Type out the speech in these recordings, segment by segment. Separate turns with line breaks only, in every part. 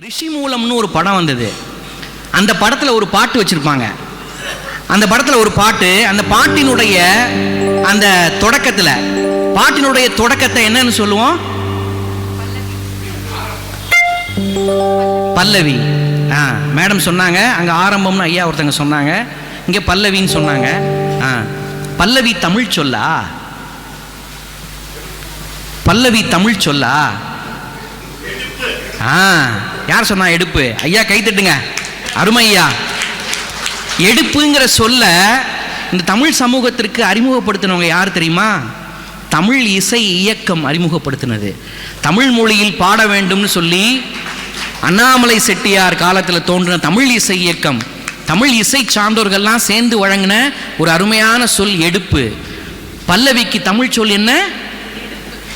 ரிஷி மூலம்னு ஒரு படம் வந்தது. அந்த படத்தில் ஒரு பாட்டு வச்சிருப்பாங்க. அந்த படத்தில் ஒரு பாட்டு அந்த பாட்டினுடைய அந்த தொடக்கத்தில் பாட்டினுடைய தொடக்கத்தை என்னன்னு சொல்லுவோம்? பல்லவி. ஆ மேடம் சொன்னாங்க அங்கே ஆரம்பம்னு ஐயா ஒருத்தங்க சொன்னாங்க. இங்கே பல்லவின்னு சொன்னாங்க. ஆ பல்லவி தமிழ் சொல்லா? பல்லவி தமிழ் சொல்லா? ஆ. யார் சொன்னா எடுப்பு? ஐயா கை தட்டுங்க. அருமையா. எடுப்புங்கிற சொல்ல இந்த தமிழ் சமூகத்திற்கு அறிமுகப்படுத்தினவங்க யார் தெரியுமா? தமிழ் இசை இயக்கம் அறிமுகப்படுத்தினது. தமிழ் மொழியில் பாட வேண்டும்னு சொல்லி அண்ணாமலை செட்டியார் காலத்தில் தோன்றின தமிழ் இசை இயக்கம். தமிழ் இசை சார்ந்தோர்கள்லாம் சேர்ந்து வழங்கின ஒரு அருமையான சொல் எடுப்பு. பல்லவிக்கு தமிழ் சொல் என்ன?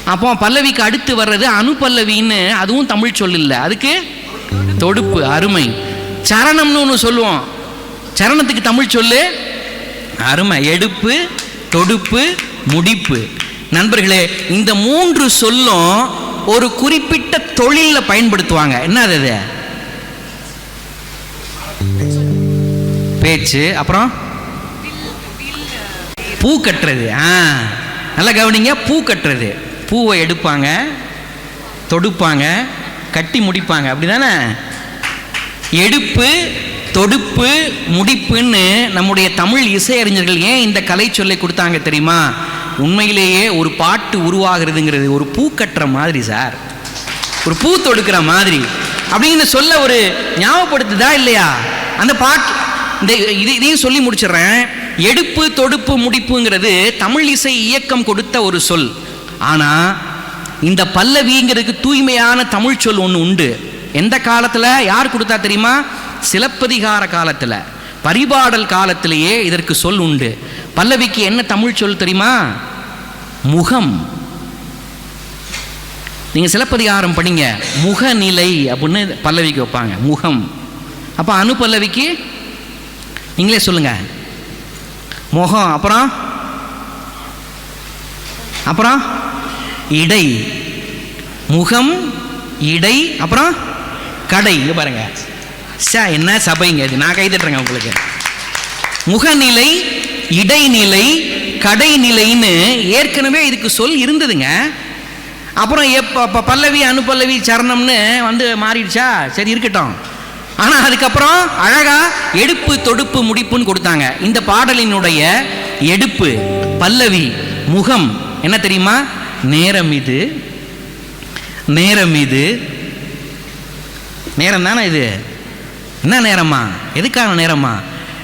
அப்போ பல்லவிக்கு அடுத்து வர்றது அனுபல்லவின்னு அதுவும் தமிழ் சொல் இல்லை. அதுக்கு தொடுப்பு அருமை. சரணம்னு ஒன்று சொல்லுவோம். சரணத்துக்கு தமிழ் சொல்லு. அருமை. எடுப்பு தொடுப்பு முடிப்பு. நண்பர்களே இந்த மூன்று சொல்லும் ஒரு குறிப்பிட்ட தொழிலில் பயன்படுத்துவாங்க. என்ன அது? பேச்சு அப்புறம்? பூ கட்டுறது. ஆ நல்லா கவனிங்க. பூ கட்டுறது. பூவை எடுப்பாங்க தொடுப்பாங்க. கட்டி முடிப்பாங்க. அப்படிதானே? எடுப்பு தொடுப்பு முடிப்புன்னு நம்முடைய தமிழ் இசையறிஞர்கள் ஏன் இந்த கலை சொல்லை கொடுத்தாங்க தெரியுமா? உண்மையிலேயே ஒரு பாட்டு உருவாகிறதுங்கிறது ஒரு பூ கட்டுற மாதிரி சார். ஒரு பூ தொடுக்கிற மாதிரி. அப்படின்னு சொல்ல ஒரு ஞாபகப்படுத்துதா இல்லையா? அந்த பாட்டு இந்த இது இதையும் சொல்லி முடிச்சிடுறேன். எடுப்பு தொடுப்பு முடிப்புங்கிறது தமிழ் இசை இயக்கம் கொடுத்த ஒரு சொல். ஆனால் இந்த பல்லவிங்கிறதுக்கு தூய்மையான தமிழ் சொல் ஒன்று உண்டு. எந்த காலத்தில்? யார் கொடுத்தா தெரியுமா? சிலப்பதிகார காலத்தில். பரிபாடல் காலத்திலேயே இதற்கு சொல் உண்டு. பல்லவிக்கு என்ன தமிழ் சொல் தெரியுமா? முகம். நீங்கள் சிலப்பதிகாரம் படிங்க. முகநிலை அப்படின்னு பல்லவிக்கு வைப்பாங்க. முகம். அப்போ அணு பல்லவிக்கு? நீங்களே சொல்லுங்க. முகம். அப்புறம்? அப்புறம்? இடை. முகம் இடை அப்புறம் கடை. இங்கே பாருங்க. சா என்ன சபைங்க இது நான் கைதட்டுறேங்க உங்களுக்கு. முகநிலை இடைநிலை கடைநிலைன்னு ஏற்கனவே இதுக்கு சொல் இருந்ததுங்க. அப்புறம் எப்போ பல்லவி அனுபல்லவி சரணம்னு வந்து மாறிடுச்சா? சரி இருக்கட்டும். ஆனால் அதுக்கப்புறம் அழகாக எடுப்பு தொடுப்பு முடிப்புன்னு கொடுத்தாங்க. இந்த பாடலினுடைய எடுப்பு பல்லவி முகம். என்ன தெரியுமா? நேரம் இது. நேரம் இது நேரம் தானே இது? என்ன நேரமா? எதுக்கான நேரமா?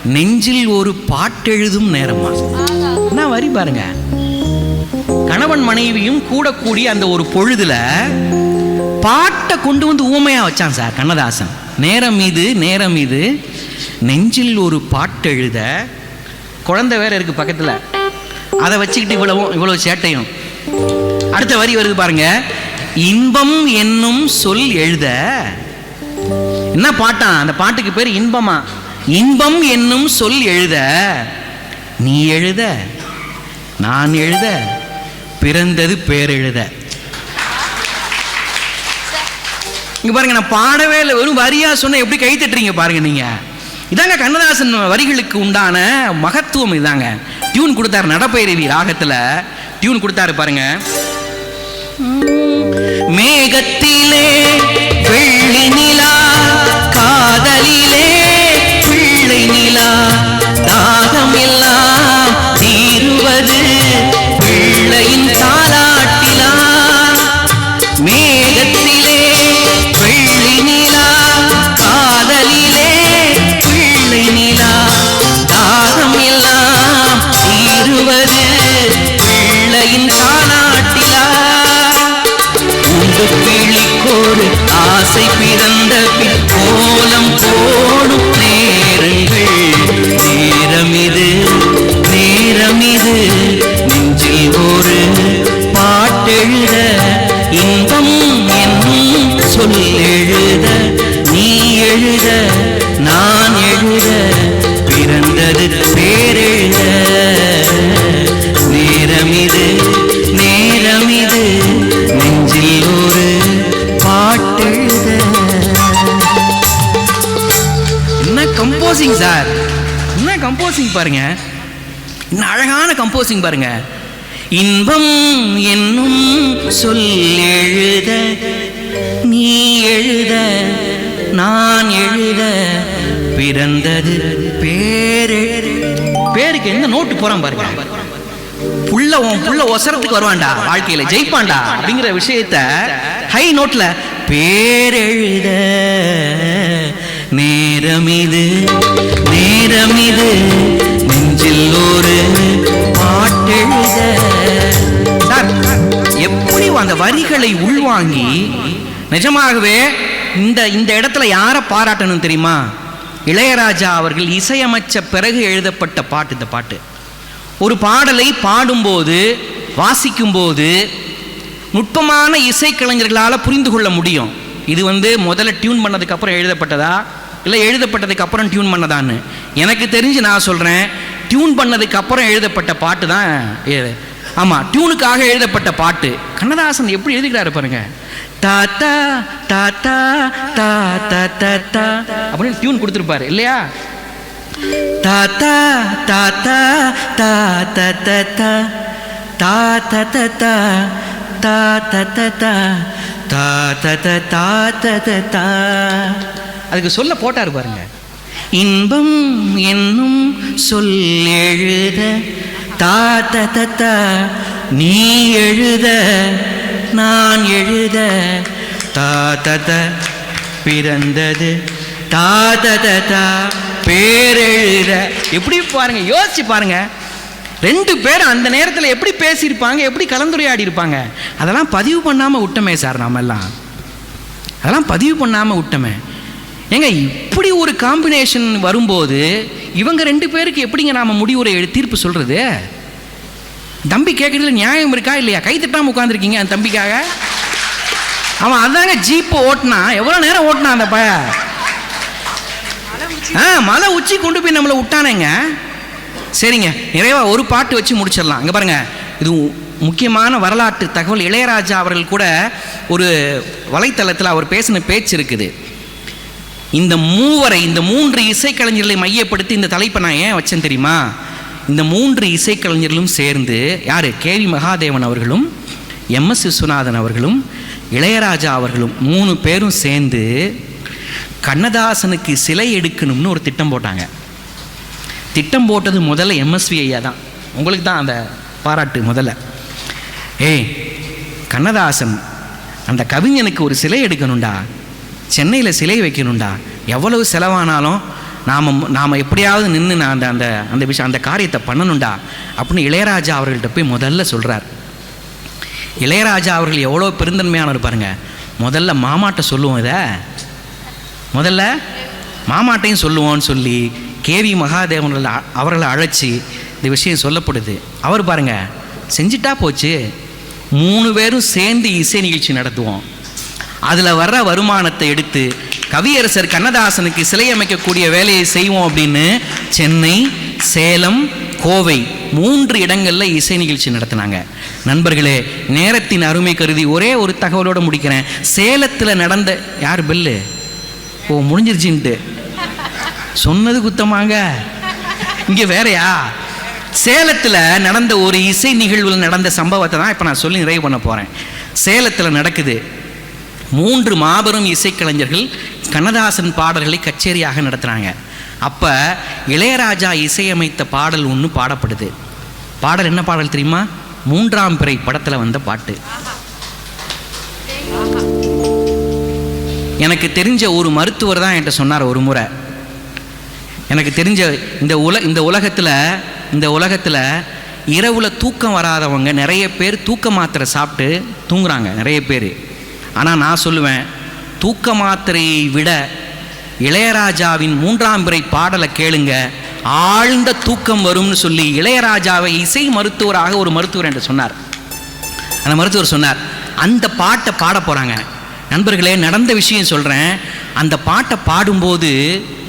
நெஞ்சில் ஒரு பாட்டெழுதும் நேரமா? என்ன வரி பாருங்க. கணவன் மனைவியும் கூடக்கூடிய அந்த ஒரு பொழுதுல பாட்டை கொண்டு வந்து ஊமையா வச்சான் சார் கண்ணதாசன். நேரம் இது நேரம் இது நெஞ்சில் ஒரு பாட்டெழுத குழந்தை வேற இருக்கு பக்கத்துல. அதை வச்சுக்கிட்டு இவ்வளவும் இவ்வளவு சேட்டையும். அடுத்த வரி வருது பாருங்க. இன்பம் என்னும் சொல் எழுத. என்ன பாட்டான் அந்த பாட்டுக்கு பேர் இன்பமா? இன்பம் என்னும் சொல் எழுத. நீ எழுத நான் எழுத பிறந்தது பேர் எழுத. இங்க பாருங்க நான் பாடவே இல்லை. வெறும் வரியா சொன்ன எப்படி கை தட்டுறீங்க பாருங்க நீங்க. இதாங்க கண்ணதாசன் வரிகளுக்கு உண்டான மகத்துவம் இதாங்க. டியூன் கொடுத்தாரு நடப்பயிரவி ராகத்துல. டியூன் கொடுத்தாரு பாருங்க. மேகத்திலே வெள்ளி நிலா காதலிலே ஒரு ஆசை பிறந்த பின் கோலம் போடும் நேரங்கள். நேரமிது நேரமிது நெஞ்சில் ஒரு கம்போசிங் சார் என்ன கம்போசிங் பாருங்க? என்ன அழகான கம்போசிங் பாருங்க. இன்பம் என்னும் சொல் எழுத நீ எழுத நான் எழுத பிறந்தது பேரு. பேருக்கு எந்த நோட்டு போறான் பாருங்க. புள்ள உன் புள்ள ஒசரத்துக்கு வருவான்டா வாழ்க்கையில ஜெயிப்பான்டா அப்படிங்கிற விஷயத்த ஹை நோட்ல பேரெழுத நேரமிது நேரமிது நெஞ்சில் ஒரு பாட்டெழுத. சார், எப்படி அந்த வரிகளை உள்வாங்கி நிஜமாகவே இந்த இந்த இடத்துல யாரை பாராட்டணும் தெரியுமா? இளையராஜா அவர்கள் இசையமைச்ச பிறகு எழுதப்பட்ட பாட்டு இந்த பாட்டு. ஒரு பாடலை பாடும்போது வாசிக்கும்போது நுட்பமான இசைக்கலைஞர்களால் புரிந்து கொள்ள முடியும். இது வந்து முதல்ல டியூன் பண்ணதுக்கப்புறம் எழுதப்பட்டதா இல்லை எழுதப்பட்டதுக்கு அப்புறம் டியூன் பண்ணதான்னு எனக்கு தெரிஞ்சு நான் சொல்கிறேன் டியூன் பண்ணதுக்கு அப்புறம் எழுதப்பட்ட பாட்டு தான் ஆமாம் டியூனுக்காக எழுதப்பட்ட பாட்டு கண்ணதாசன் எப்படி எழுதுகிறாரு பாருங்க தாத்தா தாத்தா தா தா தா தா அப்படின்னு டியூன் கொடுத்துருப்பாரு இல்லையா தாத்தா தாத்தா தா தா தா தா தா தா தா தா தத தா தா. தத தா தத தா அதுக்கு சொல்ல போட்டார் பாருங்க. இன்பம் என்னும் சொல் எழுத தா தத்தா நீ எழுத நான் எழுத. தா தத பிறந்தது தா தத்தா பேரெழுத எப்படி பாருங்க யோசிச்சு பாருங்க. ரெண்டு பேரும் அந்த நேரத்தில் எப்படி பேசியிருப்பாங்க எப்படி கலந்துரையாடி இருப்பாங்க அதெல்லாம் பதிவு பண்ணாமல் விட்டமே சார் நாம எல்லாம் அதெல்லாம் பதிவு பண்ணாமல் விட்டமே. ஏங்க இப்படி ஒரு காம்பினேஷன் வரும்போது இவங்க ரெண்டு பேருக்கு எப்படிங்க நாம் முடிவுரை எழு- தீர்ப்பு சொல்கிறது தம்பி கேட்குறதுல நியாயம் இருக்கா இல்லையா? கை தட்டாமல் உட்காந்துருக்கீங்க அந்த தம்பிக்காக? அவன் அதாங்க ஜீப்பு ஓட்டினா எவ்வளோ நேரம் ஓட்டினான் அந்த பய ஆ மலை உச்சி கொண்டு போய் நம்மளை விட்டானேங்க. சரிங்க. நிறைவா ஒரு பாட்டு வச்சு முடிச்சிடலாம். இங்கே பாருங்க. இது முக்கியமான வரலாற்று தகவல். இளையராஜா அவர்கள் கூட ஒரு வலைத்தளத்தில் அவர் பேசின பேச்சு இருக்குது. இந்த மூவரை இந்த மூன்று இசைக்கலைஞர்களை மையப்படுத்தி இந்த தலைப்பை நான் ஏன் வச்சேன் தெரியுமா? இந்த மூன்று இசைக்கலைஞர்களும் சேர்ந்து யார்? கே வி மகாதேவன் அவர்களும் எம் எஸ் விஸ்வநாதன் அவர்களும் இளையராஜா அவர்களும் மூணு பேரும் சேர்ந்து கண்ணதாசனுக்கு சிலை எடுக்கணும்னு ஒரு திட்டம் போட்டாங்க. திட்டம் போட்டது முதல்ல எம்எஸ்வி ஐயா தான். உங்களுக்கு தான் அந்த பாராட்டு முதல்ல. ஏய் கண்ணதாசன் அந்த கவிஞனுக்கு ஒரு சிலை எடுக்கணும்டா. சென்னையில் சிலை வைக்கணும்டா. எவ்வளவு செலவானாலும் நாம் நாம் எப்படியாவது நின்று நான் அந்த அந்த அந்த விஷயம் அந்த காரியத்தை பண்ணணும்டா அப்படின்னு இளையராஜா அவர்கள்ட்ட போய் முதல்ல சொல்கிறார் இளையராஜா அவர்கள் எவ்வளோ பெருந்தன்மையானவர் பாருங்கள் முதல்ல மாமாட்ட சொல்லுவோம் இதை. முதல்ல மாமாட்டையும் சொல்லுவோன்னு சொல்லி கேவி மகாதேவன் அவர்களை- அவர்களை அழைச்சி இந்த விஷயம் சொல்லப்படுது. அவர் பாருங்க செஞ்சிட்டா போச்சு. மூணு பேரும் சேர்ந்து இசை நிகழ்ச்சி நடத்துவோம். அதில் வர்ற வருமானத்தை எடுத்து கவியரசர் கண்ணதாசனுக்கு சிலை அமைக்கக்கூடிய வேலையை செய்வோம் அப்படின்னு சென்னை சேலம் கோவை மூன்று இடங்களில் இசை நிகழ்ச்சி நடத்தினாங்க. நண்பர்களே நேரத்தின் அருமை கருதி ஒரே ஒரு தகவலோடு முடிக்கிறேன். சேலத்தில் நடந்த யார் பெல்லு? ஓ முடிஞ்சிருச்சுன்ட்டு. சொன்னது குத்தமாங்க. இங்கே வேறயா? சேலத்தில் நடந்த ஒரு இசை நிகழ்வில் நடந்த சம்பவத்தை தான் இப்போ நான் சொல்லி நிறைவு பண்ண போகிறேன் சேலத்தில் நடக்குது. மூன்று மாபெரும் இசைக்கலைஞர்கள் கண்ணதாசன் பாடல்களை கச்சேரியாக நடத்துகிறாங்க அப்போ இளையராஜா இசையமைத்த பாடல் ஒன்று பாடப்படுது. பாடல் என்ன பாடல் தெரியுமா? மூன்றாம் பிறை படத்தில் வந்த பாட்டு. எனக்கு தெரிஞ்ச ஒரு மருத்துவர் தான் என்கிட்ட சொன்னார் ஒரு முறை. எனக்கு தெரிஞ்ச இந்த உல இந்த உலகத்தில் இந்த உலகத்தில் இரவில் தூக்கம் வராதவங்க நிறைய பேர் தூக்க மாத்திரை சாப்பிட்டு தூங்குறாங்க நிறைய பேர். ஆனால் நான் சொல்லுவேன் தூக்க மாத்திரையை விட இளையராஜாவின் மூன்றாம் பிறை பாடலை கேளுங்க. ஆழ்ந்த தூக்கம் வரும்னு சொல்லி இளையராஜாவை இசை மருத்துவராக ஒரு மருத்துவர் என்று சொன்னார். அந்த மருத்துவர் சொன்னார் அந்த பாட்டை பாட போகிறாங்க நண்பர்களே நடந்த விஷயம் சொல்கிறேன் அந்த பாட்டை பாடும்போது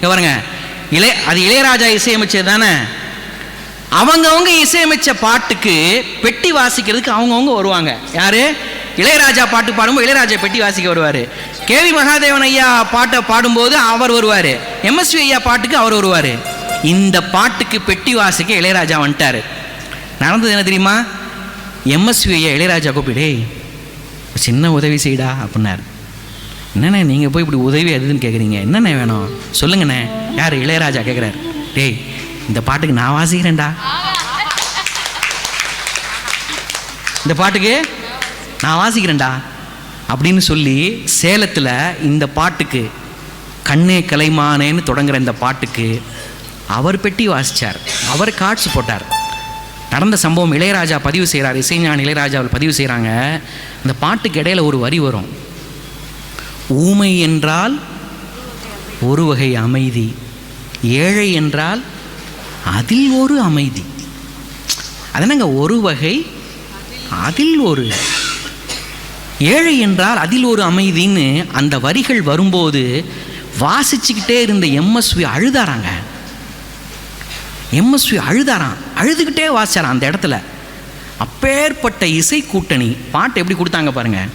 பாருங்கள் இளைய அது இளையராஜா இசையமைச்சது தானே? அவங்கவுங்க இசையமைச்ச பாட்டுக்கு பெட்டி வாசிக்கிறதுக்கு அவங்கவுங்க வருவாங்க. யாரு? இளையராஜா பாட்டு பாடும்போது இளையராஜா பெட்டி வாசிக்க வருவார். கேவி மகாதேவன் ஐயா பாட்டை பாடும்போது அவர் வருவார். எம்எஸ்வி ஐயா பாட்டுக்கு அவர் வருவார். இந்த பாட்டுக்கு பெட்டி வாசிக்க இளையராஜா வந்துட்டார். நடந்தது என்ன தெரியுமா? எம்எஸ்வி ஐயா இளையராஜா கூப்பிடு சின்ன உதவி செய்டா அப்படின்னாரு. என்னண்ணே நீங்கள் போய் இப்படி உதவி எதுன்னு கேட்குறீங்க என்னண்ணே வேணும்? சொல்லுங்கண்ணே. யார்? இளையராஜா கேட்குறாரு டேய் இந்த பாட்டுக்கு நான் வாசிக்கிறேன்டா. இந்த பாட்டுக்கு நான் வாசிக்கிறேன்டா அப்படின்னு சொல்லி சேலத்தில் இந்த பாட்டுக்கு கண்ணே கலைமானேன்னு தொடங்குற இந்த பாட்டுக்கு அவர் பெட்டி வாசிச்சார். அவர் காட்சி போட்டார். நடந்த சம்பவம் இளையராஜா பதிவு செய்கிறார். இசைஞான் இளையராஜா அவர் பதிவு செய்கிறாங்க. அந்த பாட்டுக்கு இடையில ஒரு வரி வரும். ஊமை என்றால் ஒரு வகை அமைதி ஏழை என்றால் அதில் ஒரு அமைதி. அதனங்க ஒரு வகை அதில் ஒரு. ஏழை என்றால் அதில் ஒரு அமைதின்னு அந்த வரிகள் வரும்போது வாசிச்சுக்கிட்டே இருந்த எம்எஸ்வி அழுதாராங்க. எம்எஸ்வி அழுதாராம் அழுதுகிட்டே வாசிச்சாரான் அந்த இடத்துல. அப்பேற்பட்ட இசை கூட்டணி பாட்டு எப்படி கொடுத்தாங்க பாருங்க.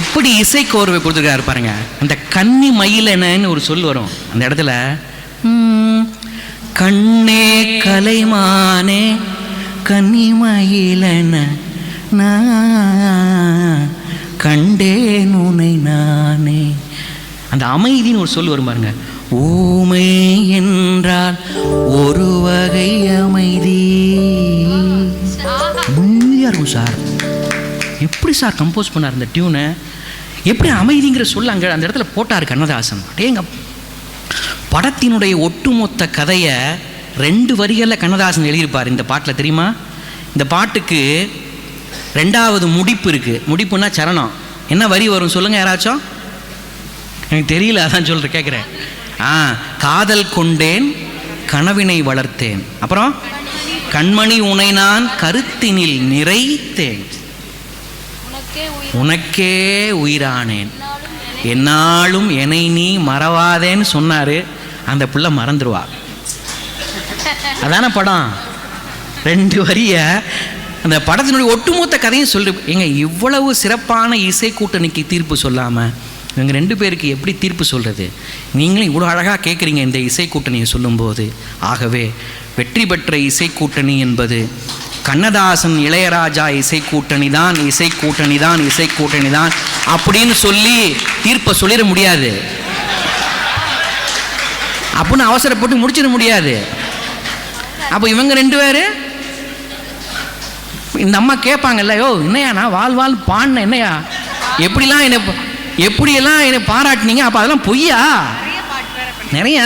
எப்படி இசை கோர்வை கொடுத்துருக்காரு பாருங்க. அந்த கன்னி மயிலனன்னு ஒரு சொல் வரும். அந்த இடத்துல கண்ணே கலைமானே கன்னி மயிலன நான் கண்டேன் உனை நானே. அந்த அமைதின்னு ஒரு சொல் வரும் பாருங்க. ஊமை என்றால் ஒரு வகை அமைதி. அமைதியாக இருக்கும் சார். எப்படி சார் கம்போஸ் பண்ணார் இந்த டியூனை எப்படி அமைதிங்கிற சொல்ல அங்கே அந்த இடத்துல போட்டார் கண்ணதாசன். அடேங்க படத்தினுடைய ஒட்டுமொத்த கதையை ரெண்டு வரிகளில் கண்ணதாசன் எழுதியிருப்பார். இந்த பாட்டில் தெரியுமா? இந்த பாட்டுக்கு ரெண்டாவது முடிப்பு இருக்குது முடிப்புன்னா சரணம். என்ன வரி வரும் சொல்லுங்கள் யாராச்சும்? எனக்கு தெரியல அதான் சொல்கிறேன் கேட்குறேன் ஆ காதல் கொண்டேன் கனவினை வளர்த்தேன். அப்புறம் கண்மணி உனை நான் கருத்தினில் நிறைத்தேன்.
உனக்கே
உயிரானேன். என்னாலும் என்னை நீ மறவாதேன்னு சொன்னார். அந்த புள்ள மறந்துடுவா அதான படம். ரெண்டு வரிய. அந்த படத்தினுடைய ஒட்டுமொத்த கதையும் சொல்லு எங்க இவ்வளவு சிறப்பான இசை கூட்டணிக்கு தீர்ப்பு சொல்லாமல் இவங்க ரெண்டு பேருக்கு எப்படி தீர்ப்பு சொல்கிறது நீங்களும் இவ்வளோ அழகாக கேட்குறீங்க இந்த இசை கூட்டணியை சொல்லும்போது. ஆகவே வெற்றி பெற்ற இசை கூட்டணி என்பது கண்ணதாசன் இளையராஜா இசை கூட்டணி தான் இசை கூட்டணி தான் இசை கூட்டணி தான் அப்படின்னு சொல்லி தீர்ப்பை சொல்லிட முடியாது. அப்படின்னு அவசரப்பட்டு முடிச்சிட முடியாது. அப்போ இவங்க ரெண்டு பேர்? இந்த அம்மா கேட்பாங்கல்ல யோ என்னையா நான் வாழ் வாழ் பாடின என்னையா எப்படிலாம் என்னை எப்படியெல்லாம் என்னை பாராட்டினீங்க? அப்போ அதெல்லாம் பொய்யா? நிறைய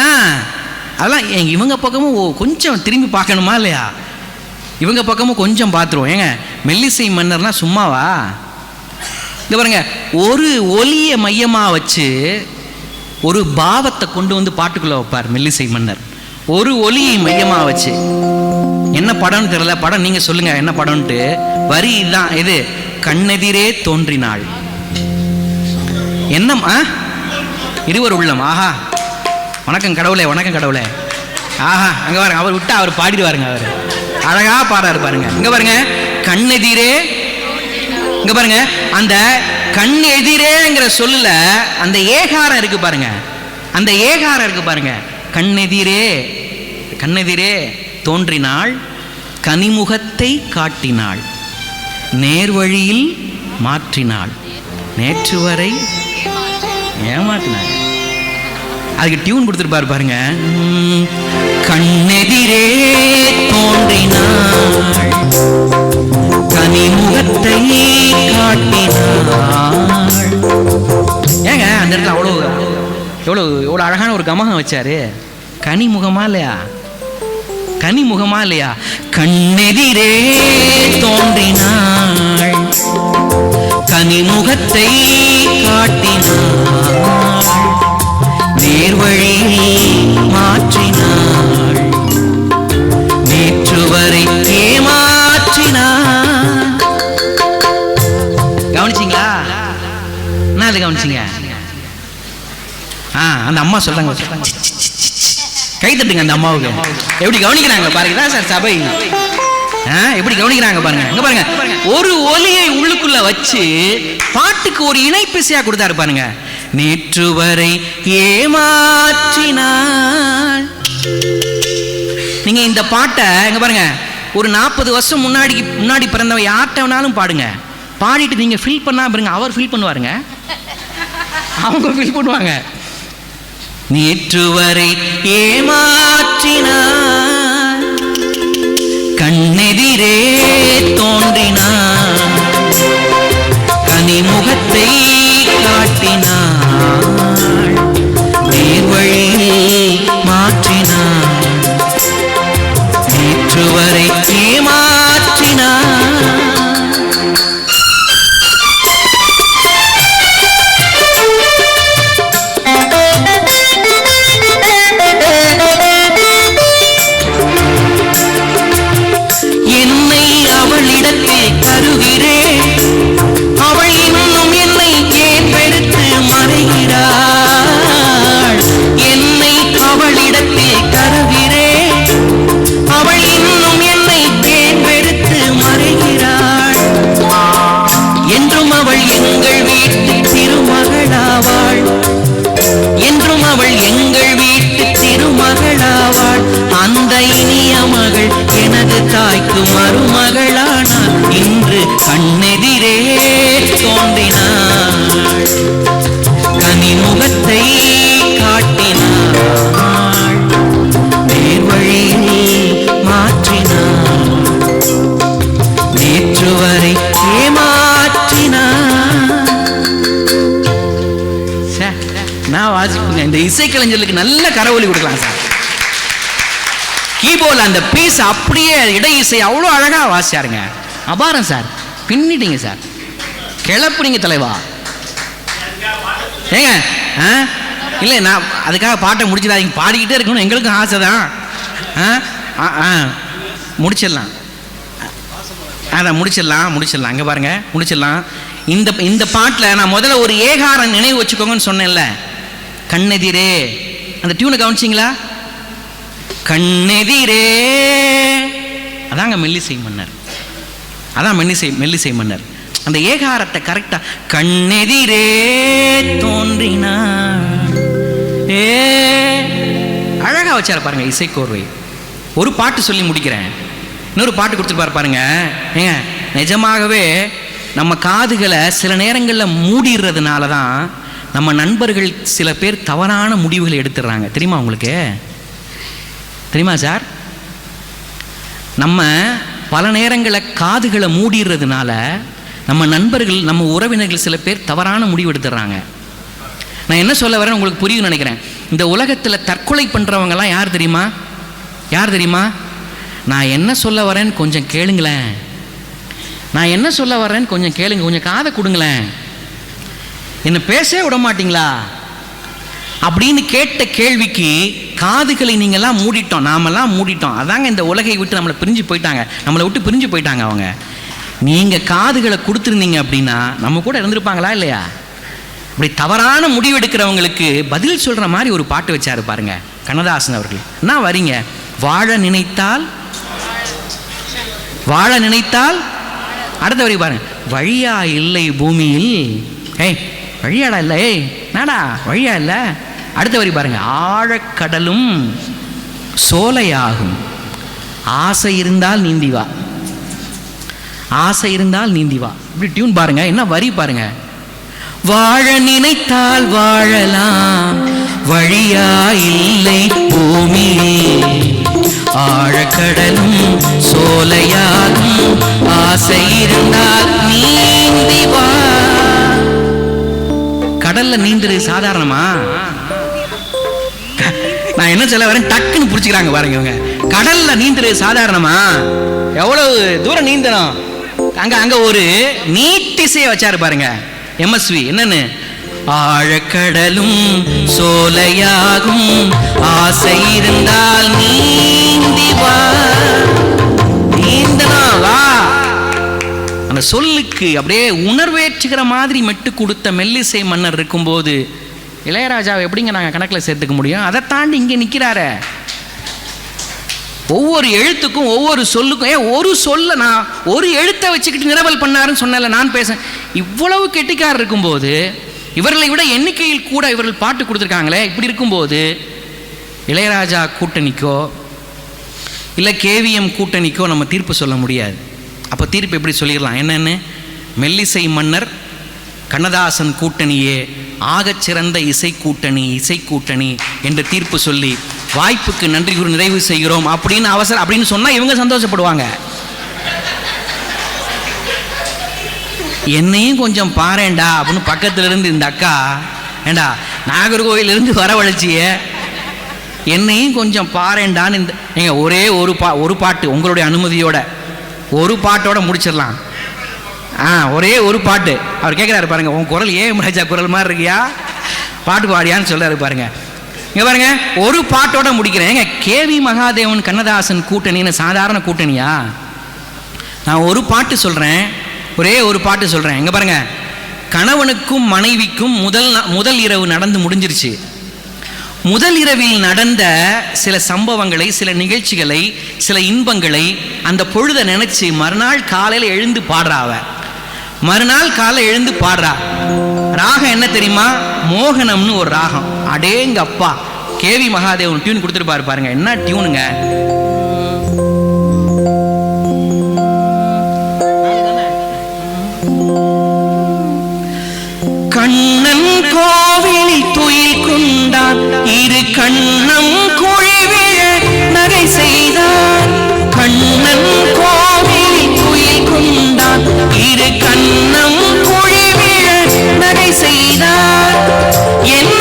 அதெல்லாம் இவங்க பக்கமும் கொஞ்சம் திரும்பி பார்க்கணுமா இல்லையா? இவங்க பக்கமும் கொஞ்சம் பார்த்துருவோம் ஏங்க மெல்லிசை மன்னர்னா சும்மாவா? இங்க பாருங்க ஒரு ஒலியை மையமாக வச்சு ஒரு பாவத்தை கொண்டு வந்து பாட்டுக்குள்ளே வைப்பார் மெல்லிசை மன்னர். ஒரு ஒலியை மையமாக வச்சு. என்ன படம்னு தெரியல படம் நீங்கள் சொல்லுங்க என்ன படம்ன்ட்டு. வரி தான் இது கண்ணெதிரே தோன்றினாள். என்னம்மா இருவர் உள்ளம் ஆஹா. வணக்கம் கடவுளே வணக்கம் கடவுளே. ஆஹா அங்கே வாருங்க அவர் விட்டா அவர் பாடிடுவாருங்க அவர். அழகா பாடாரு பாருங்க. இங்க பாருங்க. கண் எதிரே. இங்க பாருங்க. அந்த கண் எதிரேங்கிற சொல்லுல அந்த ஏகாரம் இருக்கு பாருங்க. அந்த ஏகாரம் இருக்கு பாருங்க. கண்ணெதிரே கண்ணெதிரே தோன்றினாள் கனிமுகத்தை காட்டினாள் நேர்வழியில் மாற்றினாள். நேற்று வரை ஏமாற்றினாள். அதுக்கு டியூன் கொடுத்துருப்பாரு பாருங்க. கண்ணெதிரே தோன்றினாள். தனிமுகத்தை காட்டினாள். ஏங்க அந்த இடத்துல அவ்வளோ எவ்வளோ எவ்வளோ அழகான ஒரு கமகம் வச்சாரு. கனிமுகமா இல்லையா? கனிமுகமா இல்லையா? கண்ணெதிரே தோன்றினாள். கனிமுகத்தை காட்டினாள். வழி மாற்றினாள். நேற்று வரை ஏமாற்றினாள். கவனிச்சிங்களா? என்ன அது கவனிச்சிங்க? ஆ அந்த அம்மா சொல்றாங்க. கை தட்டுங்க அந்த அம்மாவுக்கு. எப்படி கவனிக்கிறாங்க பாருங்க சார் சபை. எப்படி கவனிக்கிறாங்க பாருங்க இங்க பாருங்க. ஒரு ஒலியை உள்ளுக்குள்ள வச்சு பாட்டுக்கு ஒரு இணைப்பிசையா கொடுத்தாரு பாருங்க. நேற்று வரை ஏமாற்றினாள். நீங்க இந்த பாட்டை எங்க பாருங்க ஒரு நாற்பது வருஷம் முன்னாடி முன்னாடி பிறந்தவ யார்கிட்ட வேணாலும் பாடுங்க. பாடிட்டு நீங்க ஃபீல் பண்ணா பாருங்க அவர் ஃபீல் பண்ணுவாருங்க. அவங்க ஃபீல் பண்ணுவாங்க. நேற்று வரை ஏமாற்றினார் கண்ணெதிரே இசைக்கலைஞர்களுக்கு நல்ல கரவொலி கொடுக்கலாம் சார். கீபோர்டில் அந்த பீஸ் அப்படியே இடை இசை அவ்வளோ அழகாக வாசிச்சாருங்க. அபாரம் சார். பின்னிட்டீங்க சார். கிளப்புனீங்க தலைவா. ஏங்க ஆ? இல்லை நான் அதுக்காக பாட்டை முடிச்சிடாதீங்க. பாடிக்கிட்டே இருக்கணும் எங்களுக்கும் ஆசை தான் ஆ ஆ. முடிச்சிடலாம். அதான் முடிச்சிடலாம் முடிச்சிடலாம். அங்கே பாருங்க முடிச்சிடலாம். இந்த இந்த பாட்டில் நான் முதல்ல ஒரு ஏகாரம் நினைவு வச்சுக்கோங்கன்னு சொன்னேன்ல. கண்ணெதிரே. அந்த டியூனை கவனிச்சிங்களா? கண்ணெதிரே. அதாங்க மெல்லிசை மன்னர். அதான் மெல்லிசை மெல்லிசை மன்னர். அந்த ஏகாரத்தை கரெக்டாக கண்ணெதிரே தோன்றினார். ஏ அழகாக வச்சாரு பாருங்க இசைக்கோர்வை. ஒரு பாட்டு சொல்லி முடிக்கிறேன். இன்னொரு பாட்டு கொடுத்துருப்பாரு பாருங்க. ஏங்க நிஜமாகவே நம்ம காதுகளை சில நேரங்களில் மூடிடுறதுனால தான் நம்ம நண்பர்கள் சில பேர் தவறான முடிவுகளை எடுத்துடுறாங்க. தெரியுமா உங்களுக்கு? தெரியுமா சார்? நம்ம பல நேரங்களில் காதுகளை மூடிடுறதுனால நம்ம நண்பர்கள் நம்ம உறவினர்கள் சில பேர் தவறான முடிவு எடுத்துடுறாங்க. நான் என்ன சொல்ல வரேன் உங்களுக்கு புரியும் நினைக்கிறேன். இந்த உலகத்தில் தற்கொலை பண்ணுறவங்கலாம் யார் தெரியுமா? யார் தெரியுமா? நான் என்ன சொல்ல வரேன்னு கொஞ்சம் கேளுங்களேன். நான் என்ன சொல்ல வரேன்னு கொஞ்சம் கேளுங்க. கொஞ்சம் காதை கொடுங்களேன். என்ன பேசவே விட மாட்டீங்களா? அப்படின்னு கேட்ட கேள்விக்கு காதுகளை நீங்கள்லாம் மூடிட்டோம். நாமெல்லாம் மூடிட்டோம். அதாங்க இந்த உலகை விட்டு நம்மளை பிரிஞ்சு போயிட்டாங்க. நம்மளை விட்டு பிரிஞ்சு போயிட்டாங்க அவங்க. நீங்கள் காதுகளை கொடுத்துருந்தீங்க அப்படின்னா நம்ம கூட இருந்திருப்பாங்களா இல்லையா? இப்படி தவறான முடிவெடுக்கிறவங்களுக்கு பதில் சொல்கிற மாதிரி ஒரு பாட்டு வச்சாரு பாருங்க கண்ணதாசன் அவர்கள். என்ன வரீங்க? வாழ நினைத்தால்? வாழ நினைத்தால்? அடுத்த வரி பாருங்க. வழியா இல்லை பூமியில். ஏய் வழியாடா இல்லை ஏய் நாடா வழியா இல்லை? அடுத்த வரி பாருங்க. ஆழக்கடலும் சோலையாகும். ஆசை இருந்தால் நீந்தி வா. ஆசை இருந்தால் நீந்தி வா. இப்படி டியூன் பாருங்க. என்ன வரி பாருங்க? வாழ நினைத்தால் வாழலாம். வழியா இல்லை பூமியே ஆழக்கடலும் சோலையாகும். ஆசை இருந்தால் நீந்தி வா. கடல்ல நீந்துறது சாதாரணமா? நான் என்ன சொல்ல வரேன்? டக்குன்னு பிடிச்சிக்கிறாங்க பாருங்க இவங்க. கடல்ல நீந்துரு சாதாரணமா? எவ்வளவு தூரம் நீந்தணும்? அங்க அங்க ஒரு நீட்டிசையை வச்சாரு பாருங்க. எம்எஸ்வி என்னன்னு? ஆழக்கடலும் சோலையாகும். ஆசை இருந்தால் நீந்தி அந்த சொல்லுக்கு அப்படியே உணர்வேற்றுகிற மாதிரி மெட்டு கொடுத்த மெல்லிசை மன்னர் இருக்கும்போது இளையராஜாவை எப்படிங்க நாங்கள் கணக்கில் சேர்த்துக்க முடியும்? அதை தாண்டி இங்கே நிற்கிறார ஒவ்வொரு எழுத்துக்கும் ஒவ்வொரு சொல்லுக்கும் ஏன் ஒரு சொல்ல நான் ஒரு எழுத்தை வச்சுக்கிட்டு நிரவல் பண்ணாருன்னு சொன்னல நான் பேச இவ்வளவு கெட்டிக்காரர் இருக்கும்போது இவர்களை விட எண்ணிக்கையில் கூட இவர்கள் பாட்டு கொடுத்துருக்காங்களே இப்படி இருக்கும்போது இளையராஜா கூட்டணிக்கோ இல்லை கேவிஎம் கூட்டணிக்கோ நம்ம தீர்ப்பு சொல்ல முடியாது. அப்போ தீர்ப்பு எப்படி சொல்லிடலாம்? என்னென்னு? மெல்லிசை மன்னர் கண்ணதாசன் கூட்டணியே ஆகச் சிறந்த இசை கூட்டணி இசை கூட்டணி என்று தீர்ப்பு சொல்லி வாய்ப்புக்கு நன்றி கூறி நிறைவு செய்கிறோம் அப்படின்னு அவசரம் அப்படின்னு சொன்னால் இவங்க சந்தோஷப்படுவாங்க. என்னையும் கொஞ்சம் பாரேன்டா அப்படின்னு பக்கத்தில் இருந்து இந்த அக்கா ஏண்டா நாகர்கோவிலிருந்து வரவழைச்சிய என்னையும் கொஞ்சம் பாரேன்டான்னு இந்த நீங்கள் ஒரே ஒரு பா ஒரு பாட்டு உங்களுடைய அனுமதியோட. ஒரு பாட்டோட முடிச்சிடலாம். ஆ ஒரே ஒரு பாட்டு. அவர் கேட்குறாரு பாருங்க உன் குரல் ஏன் ராஜா குரல் மாதிரி இருக்கியா? பாட்டு பாடியான்னு சொல்றாரு பாருங்க. இங்க பாருங்க ஒரு பாட்டோட முடிக்கிறேன். ஏங்க கேவி மகாதேவன் கண்ணதாசன் கூட்டணின்னு சாதாரண கூட்டணியா? நான் ஒரு பாட்டு சொல்கிறேன் ஒரே ஒரு பாட்டு சொல்கிறேன் எங்க பாருங்க கணவனுக்கும் மனைவிக்கும் முதல் முதல் இரவு நடந்து முடிஞ்சிருச்சு. முதல் இரவில் நடந்த சில சம்பவங்களை சில நிகழ்ச்சிகளை சில இன்பங்களை அந்த பொழுதை நினைச்சு மறுநாள் காலையில் எழுந்து பாடுறா மறுநாள் காலை எழுந்து பாடுறா. ராகம் என்ன தெரியுமா? மோகனம்னு ஒரு ராகம். அடேங்க அப்பா கேவி மகாதேவன் டியூன் கொடுத்துருப்பாரு பாருங்க. என்ன டியூனுங்க கோவிலில் துயில் கொண்டான் இரு கண்ணம் குழிவிழ நகை செய்தான். கண்ணன் கோவிலில் துயில் கொண்டான் இரு கண்ணம் குழிவிழ நகை செய்தான். என்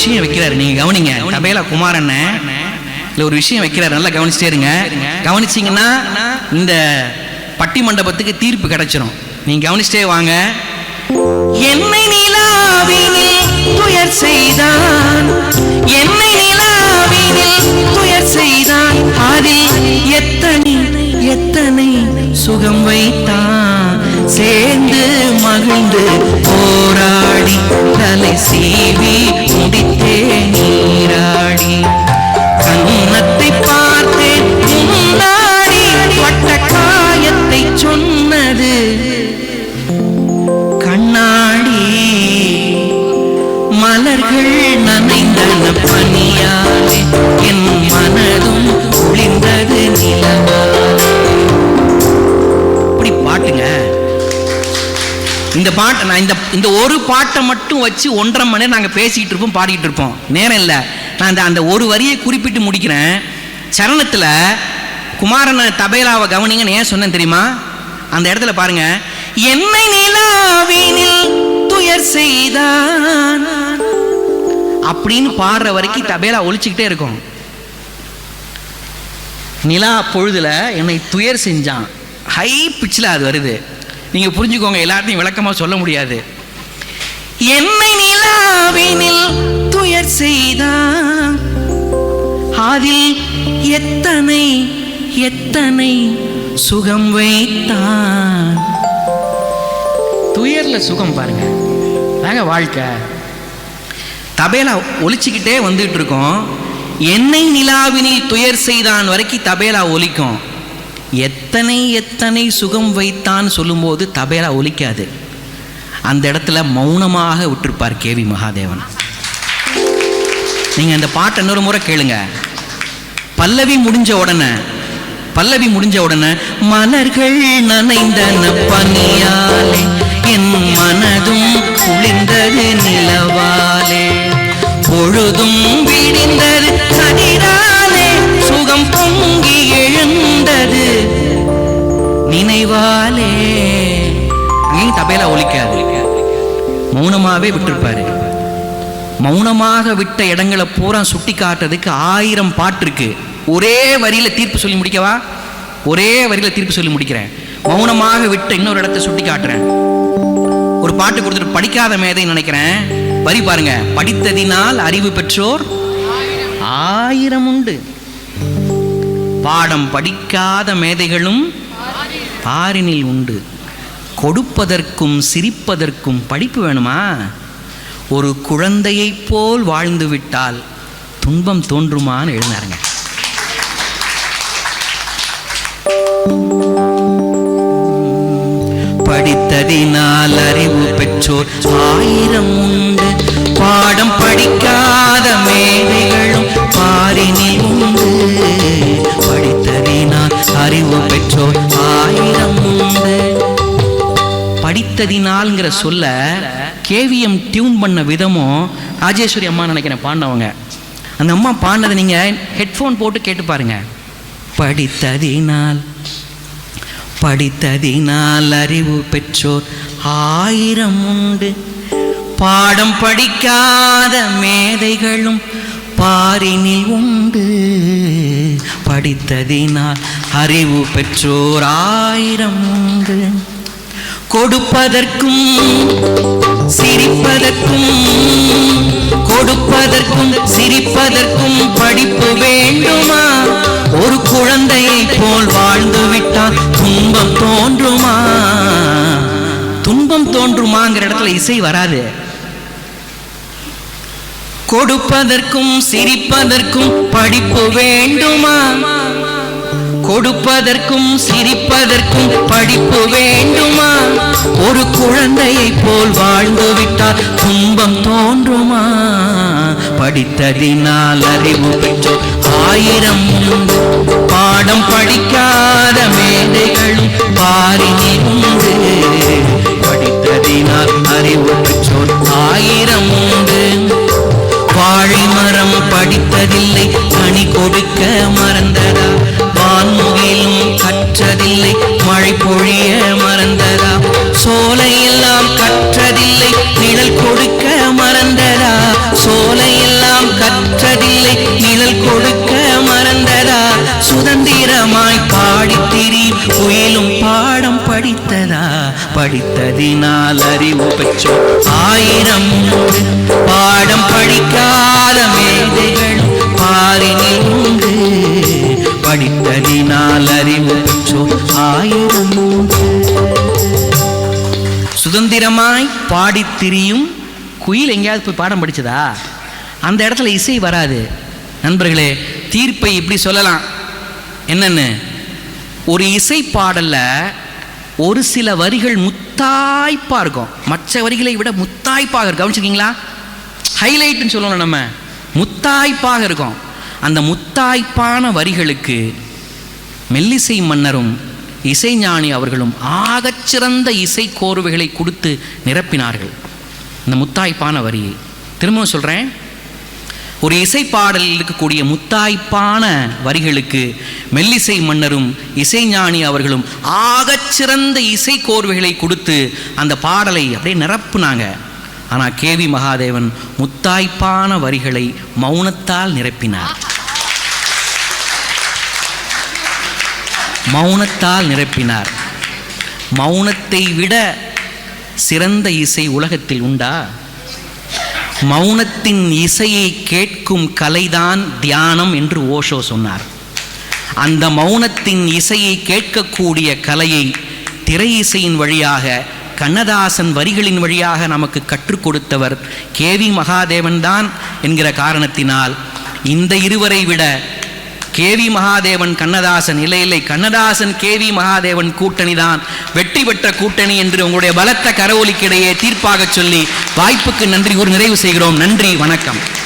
விஷயம் வைக்கிறாரு. நீங்க கவனிங்க. தபேலா குமாரண்ண இதுல ஒரு விஷயம் வைக்கிறாரு. நல்லா கவனிச்சிட்டே இருங்க கவனிச்சீங்கன்னா இந்த பட்டி மண்டபத்துக்கு தீர்ப்பு கிடைச்சிரும். நீங்க கவனிச்சிட்டே வாங்க. என்னை நிலாவினில் துயர் செய்தான். என்னை நிலாவினில் துயர் செய்தான். அதில் எத்தனை எத்தனை சுகம் வைத்தான். சேர்ந்து மகிழ்ந்து போராடி தலை சீவி முடித்தே நீராடி. கண்ணத்தை பார்த்தேன் முன்னாடி பட்ட காயத்தை சொன்னது. கண்ணாடி மலர்கள் நனைந்தன பணியாலே என் மன இந்த பாட்டு நான் இந்த இந்த ஒரு பாட்டை மட்டும் வச்சு ஒன்றரை மணி நேரம் நாங்கள் பேசிக்கிட்டு இருப்போம் பாடிக்கிட்டு இருப்போம். நேரம் இல்லை. நான் அந்த அந்த ஒரு வரியை குறிப்பிட்டு முடிக்கிறேன். சரணத்தில் குமாரனை தபேலாவை கவனிங்கன்னு ஏன் சொன்னேன் தெரியுமா? அந்த இடத்துல பாருங்க. என்னை நிலாவினில் துயர் செய்தான் அப்படின்னு பாடுற வரைக்கும் தபேலா ஒழிச்சுக்கிட்டே இருக்கும். நிலா பொழுதுல என்னை துயர் செஞ்சான். ஹை பிச்சில் அது வருது. நீங்க புரிஞ்சுக்கோங்க எல்லாத்தையும் விளக்கமா சொல்ல முடியாது. என்னை நிலாவினில் துயர் செய்தான். அதில் எத்தனை எத்தனை சுகம் வைத்தான். துயர்ல சுகம் பாருங்க. தாங்க வாழ்க்கை. தபேலா ஒலிச்சுக்கிட்டே வந்துட்டு இருக்கோம். என்னை நிலாவினில் துயர் செய்தான் வரைக்கும் தபேலா ஒலிக்கும். எத்தனை எத்தனை சுகம் வைத்தான் சொல்லும்போது தபேலா ஒலிக்காது. அந்த இடத்துல மௌனமாக விட்டிருப்பார் கேவி மகாதேவன். நீங்க அந்த பாட்டை இன்னொரு முறை கேளுங்க. பல்லவி முடிஞ்ச உடனே பல்லவி முடிஞ்ச உடனே மலர்கள் நனைந்தன பனியாலே என் மனதும் குளிர்ந்தது நிலவாலே பொழுதும் விடிந்தது கதிராலே சுகம் பொங்கி எழுந்தது. நினைவாலே. அங்கேயும் தபையில ஒழிக்காது? மௌனமாவே விட்டுருப்பாரு. மௌனமாக விட்ட இடங்களை பூரா சுட்டி காட்டுறதுக்கு ஆயிரம் பாட்டு இருக்கு. ஒரே வரியில தீர்ப்பு சொல்லி முடிக்கவா? ஒரே வரியில தீர்ப்பு சொல்லி முடிக்கிறேன். மௌனமாக விட்ட இன்னொரு இடத்தை சுட்டி காட்டுறேன். ஒரு பாட்டு கொடுத்துட்டு படிக்காத மேதை நினைக்கிறேன். வரி பாருங்க. படித்ததினால் அறிவு பெற்றோர் ஆயிரம் உண்டு. பாடம் படிக்காத மேதைகளும் பாரினில் உண்டு. கொடுப்பதற்கும் சிரிப்பதற்கும் படிப்பு வேணுமா? ஒரு குழந்தையைப் போல் வாழ்ந்து விட்டால் துன்பம் தோன்றுமான்னு எழுந்தாருங்க படித்ததினால் அறிவு பெற்றோர் ஆயிரம் உண்டு. பாடம் படிக்காத மேதைகளும் பாரினில் உண்டு. அறிவு பெற்றோர் ஆயிரம் உண்டு. படித்ததினால்ங்கிற சொல்ல கேவிஎம் டியூன் பண்ண விதமும் ராஜேஸ்வரி அம்மா நினைக்கிறேன் பாண்டவங்க. அந்த அம்மா பாடினதை நீங்கள் ஹெட்ஃபோன் போட்டு கேட்டு பாருங்க. படித்ததினால் படித்ததினால் அறிவு பெற்றோர் ஆயிரம் உண்டு. பாடம் படிக்காத மேதைகளும் பாரினில் உண்டு. படித்ததினால் அறிவு பெற்றோர் ஆயிரம் உண்டு. கொடுப்பதற்கும் சிரிப்பதற்கும் கொடுப்பதற்கும் சிரிப்பதற்கும் படிப்பு வேண்டுமா? ஒரு குழந்தையை போல் வாழ்ந்து விட்டால் துன்பம் தோன்றுமா? துன்பம் தோன்றுமாங்கிற இடத்துல இசை வராது. கொடுப்பதற்கும் சிரிப்பதற்கும் படிப்பு வேண்டுமா? கொடுப்பதற்கும் சிரிப்பதற்கும் படிப்பு வேண்டுமா? ஒரு குழந்தையை போல் வாழ்ந்துவிட்டால் துன்பம் தோன்றுமா? படித்ததினால் அறிவு பெற்றோர் ஆயிரம் பாடம் படிக்காத மேதைகளும் பாரி உண்டு. படித்ததினால் அறிவு பெற்றோர் ஆயிரம் உண்டு. வாழை மரம் படித்ததில்லை கனி கொடுக்க மறந்ததா? வான்முகிலும் கற்றதில்லை மழை பொழிய மறந்ததா? சோலையெல்லாம் கற்றதில்லை நிழல் கொடுக்க மறந்ததா? சோலையெல்லாம் கற்றதில்லை நிழல் கொடுக்க மறந்ததா? சுதந்திரமாய் பாடித்திரி புயலும் பாடம் படித்ததா? படித்ததினால் அறிவு பெற்றோம் ஆயிரம் பாடம் படிக்க ஆயிரமாய் பாடித் திரியும். குயில் எங்கேயாவது போய் பாடம் படிச்சதா? அந்த இடத்துல இசை வராது. நண்பர்களே தீர்ப்பை இப்படி சொல்லலாம். என்னென்னு? ஒரு இசை பாடலில் ஒரு சில வரிகள் முத்தாய்ப்பாக இருக்கும். மற்ற வரிகளை விட முத்தாய்ப்பாக இருக்கும். கவனிச்சிருக்கீங்களா? ஹைலைட்னு சொல்லணும் நம்ம. முத்தாய்ப்பாக இருக்கும். அந்த முத்தாய்ப்பான வரிகளுக்கு மெல்லிசை மன்னரும் இசைஞானி அவர்களும் ஆகச்சிறந்த இசை கோர்வைகளை கொடுத்து நிரப்பினார்கள். இந்த முத்தாய்ப்பான வரியை. திரும்பவும் சொல்கிறேன் ஒரு இசைப்பாடலில் இருக்கக்கூடிய முத்தாய்ப்பான வரிகளுக்கு மெல்லிசை மன்னரும் இசைஞானி அவர்களும் ஆகச்சிறந்த இசை கோர்வைகளை கொடுத்து அந்த பாடலை அப்படியே நிரப்புனாங்க. ஆனால் கேவி மகாதேவன் முத்தாய்ப்பான வரிகளை மௌனத்தால் நிரப்பினார். மௌனத்தால் நிரப்பினார். மௌனத்தை விட சிறந்த இசை உலகத்தில் உண்டா? மௌனத்தின் இசையை கேட்கும் கலைதான் தியானம் என்று ஓஷோ சொன்னார். அந்த மௌனத்தின் இசையை கேட்கக்கூடிய கலையை திரை இசையின் வழியாக கண்ணதாசன் வரிகளின் வழியாக நமக்கு கற்றுக் கொடுத்தவர் கேவி மகாதேவன் தான் என்கிற காரணத்தினால் இந்த இருவரை விட கேவி மகாதேவன் கண்ணதாசன். இல்லை இல்லை கண்ணதாசன் கேவி மகாதேவன் கூட்டணி தான் வெற்றி பெற்ற கூட்டணி என்று உங்களுடைய பலத்த கரவொலிக்கிடையே தீர்ப்பாக சொல்லி வாய்ப்புக்கு நன்றி ஒரு நிறைவு செய்கிறோம். நன்றி வணக்கம்.